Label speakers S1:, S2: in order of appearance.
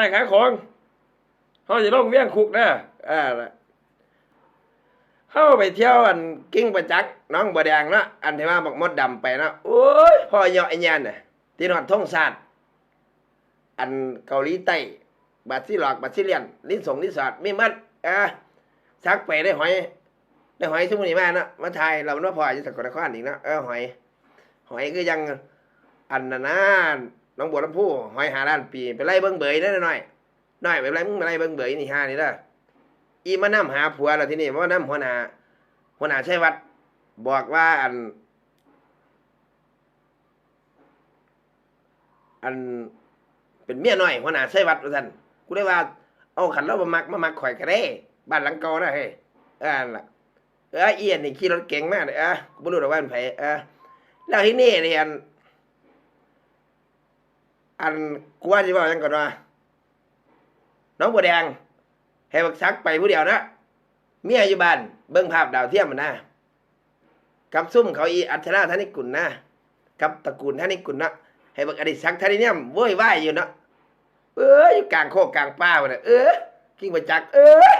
S1: ให้ขายของเขาจะลงเวียงคุกนะอ่าเข้าไปเที่ยวอันกิ้งประจักษ์น้องบัวแดงเนาะอันที่ว่าบักมดดำไปเนาะโอ้ยพ่อเหยาะไอ้ยานน่ะที่นอดทงศาสตร์อันเกาหลีใต้บาซิลอกบาซิเลียนลิ้นสงลิ้นสอดมีมัดอ่าซักไปได้หอย ได้หอยสมุนีมาเนาะมาถ่ายเราเนาะพออยู่สกลนครอีกเนาะเออหอย หอยคือยังอันนั้น น้องบัวลำพูหอยหาล้านปีไปไล่เบิ้งเบยได้หน่อยหน่อยไปไล่มึงไปไล่เบิ้งเบยนี่ห้านี่ละอีมานํหาผัวเราที่นี่เพราะว่านํหัวหน้าหัวหน้าชัยวัดบอกว่าอัน อันเป็นเมียหน้อยหัวหน้าชัยวัดว่าซั่นกูได้ว่า เอาขันเรามามักมามักข่อยก็ได้บ้านหลังเก่านะเฮ้ยอันล่ะเออเอียนนี่ขี่รถเก่งมากเลยเออกูบ่รู้หรอกว่าเป็นไผเออแล้วที่นี่นี่อัน อันกูว่าสิเว่ายังก่อนว่าน้องบัวแดงให้บักซักไปผู้เดียวนะเมียอยู่บ้านเบิ่งภาพดาวเทียมมันนะกับซุ่มเขาอีอัชราธนิกุลนะกับตระกูลธนิกุลนะให้บักอดิศักดิ์ธนิเนี่ยมโว้ยวายอยู่นะเอ้ยอยู่กลางโคกกลางป่าว่ะน่ะเออกิ้งมาจักเออเออเออ